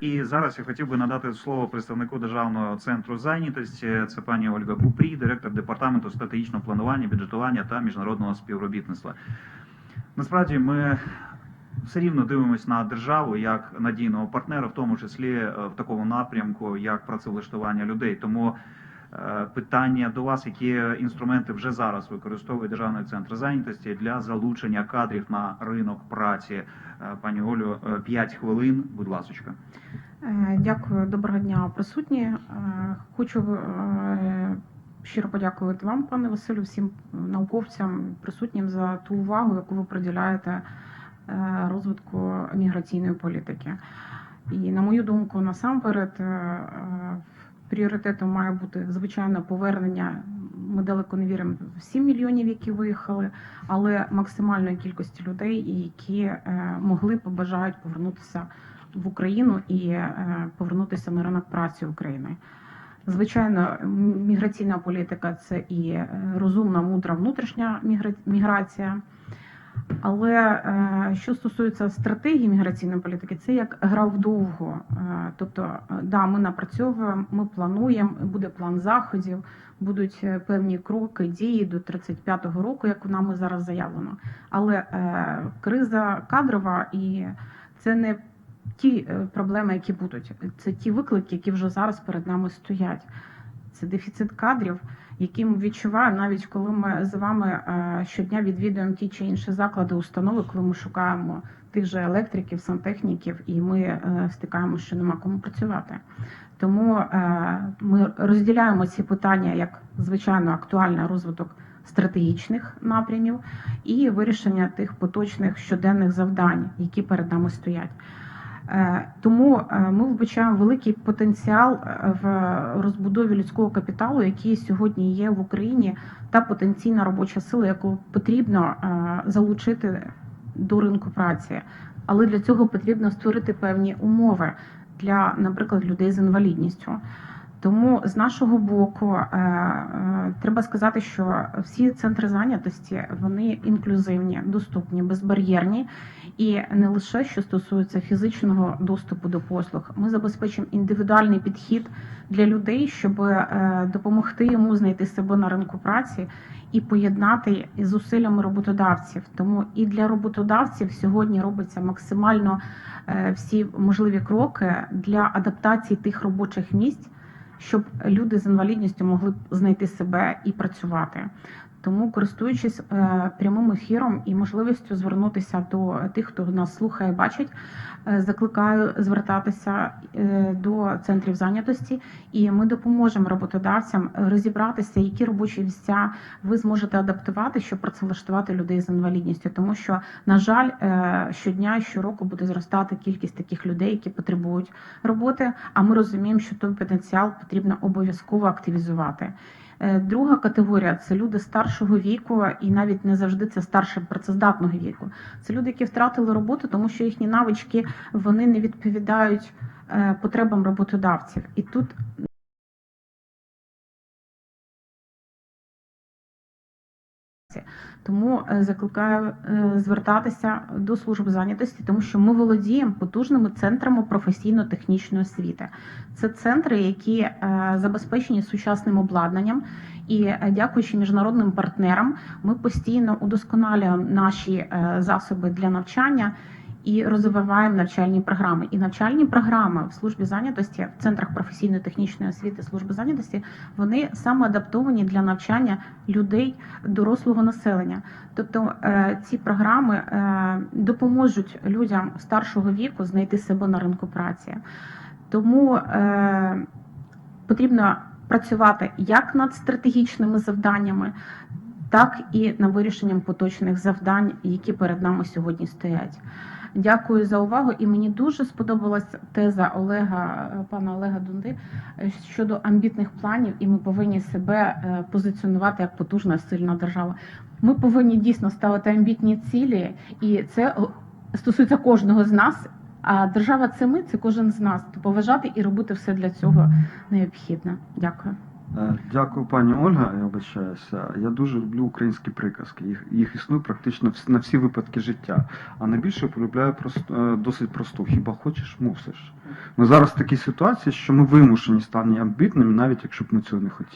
І зараз я хотів би надати слово представнику державного центру зайнятості. Це пані Ольга Купрій, директор департаменту стратегічного планування, бюджетування та міжнародного співробітництва. Насправді ми все рівно дивимося на державу як надійного партнера, в тому числі е, в такому напрямку, як працевлаштування людей. Тому питання до вас, які інструменти вже зараз використовує державний центр зайнятості для залучення кадрів на ринок праці. Е, Пані Олю, 5 хвилин, будь ласочка. Е, Дякую, доброго дня, присутні. Е, Хочу е, щиро подякувати вам, пане Василю, всім науковцям, присутнім за ту увагу, яку ви приділяєте е, розвитку міграційної політики. І на мою думку, насамперед е, е, пріоритетом має бути звичайно повернення. Ми далеко не віримо в 7 мільйонів, які виїхали, але максимальної кількості людей, які е, могли побажають повернутися в Україну і е, повернутися на ринок праці України. Звичайно, міграційна політика це і е, розумна, мудра внутрішня мігра- міграція. Але е, що стосується стратегії міграційної політики, це як гра вдовго. Е, Тобто, е, да, ми напрацьовуємо, ми плануємо, буде план заходів, будуть певні кроки, дії до 35-го року, як нами зараз заявлено. Але криза кадрова і це не ті проблеми, які будуть, це ті виклики, які вже зараз перед нами стоять. Це дефіцит кадрів, який ми відчуваємо, навіть коли ми з вами е, щодня відвідуємо ті чи інші заклади, установи, коли ми шукаємо тих же електриків, сантехніків, і ми е, стикаємося, що нема кому працювати. Тому е, ми розділяємо ці питання як звичайно актуальний розвиток стратегічних напрямів і вирішення тих поточних щоденних завдань, які перед нами стоять. Е, Тому е, ми вбачаємо великий потенціал е, в розбудові людського капіталу, який сьогодні є в Україні, та потенційна робоча сила, яку потрібно залучити до ринку праці. Але для цього потрібно створити певні умови для, наприклад, людей з інвалідністю. Тому з нашого боку е, е, треба сказати, що всі центри зайнятості вони інклюзивні, доступні, безбар'єрні, і не лише що стосується фізичного доступу до послуг. Ми забезпечимо індивідуальний підхід для людей, щоб е, допомогти йому знайти себе на ринку праці і поєднати із зусиллями роботодавців. Тому і для роботодавців сьогодні робиться максимально всі можливі кроки для адаптації тих робочих місць щоб люди з інвалідністю могли знайти себе і працювати. Тому, користуючись е, прямим ефіром і можливістю звернутися до тих, хто нас слухає, бачить, е, закликаю звертатися е, до центрів зайнятості, і ми допоможемо роботодавцям розібратися, які робочі місця ви зможете адаптувати, щоб працевлаштувати людей з інвалідністю. Тому що, на жаль, щодня щороку буде зростати кількість таких людей, які потребують роботи. А ми розуміємо, що той потенціал потрібно обов'язково активізувати. Е, Друга категорія це люди старшого віку, і навіть не завжди це старше працездатного віку. Це люди, які втратили роботу, тому що їхні навички вони не відповідають е, потребам роботодавців. І тут Тому е, закликаю е, звертатися до служб зайнятості, тому що ми володіємо потужними центрами професійно-технічної освіти. Це центри, які е, забезпечені сучасним обладнанням, і дякуючи міжнародним партнерам, ми постійно удосконалюємо наші засоби для навчання. І розвиваємо навчальні програми. І навчальні програми в службі зайнятості в центрах професійно-технічної освіти служби зайнятості вони саме адаптовані для навчання людей дорослого населення. Тобто е, ці програми е, допоможуть людям старшого віку знайти себе на ринку праці. Тому е, потрібно працювати як над стратегічними завданнями, так і над вирішенням поточних завдань, які перед нами сьогодні стоять. Дякую за увагу. І мені дуже сподобалась теза Олега, е, пана Олега Дунди е, щодо амбітних планів, і ми повинні себе е, позиціонувати як потужна сильна держава. Ми повинні дійсно ставити амбітні цілі, і це стосується кожного з нас. А держава це ми, це кожен з нас. То поважати і робити все для цього необхідно. Дякую. Е, Дякую, пані Ольга. Я обичаюся. Я дуже люблю українські приказки. Їх, їх існує практично на всі випадки життя. А найбільше полюбляю прост, е, досить просту. Хіба хочеш, мусиш. Ми зараз в такій ситуації, що ми вимушені стати амбітними, навіть якщо б ми цього не хотіли.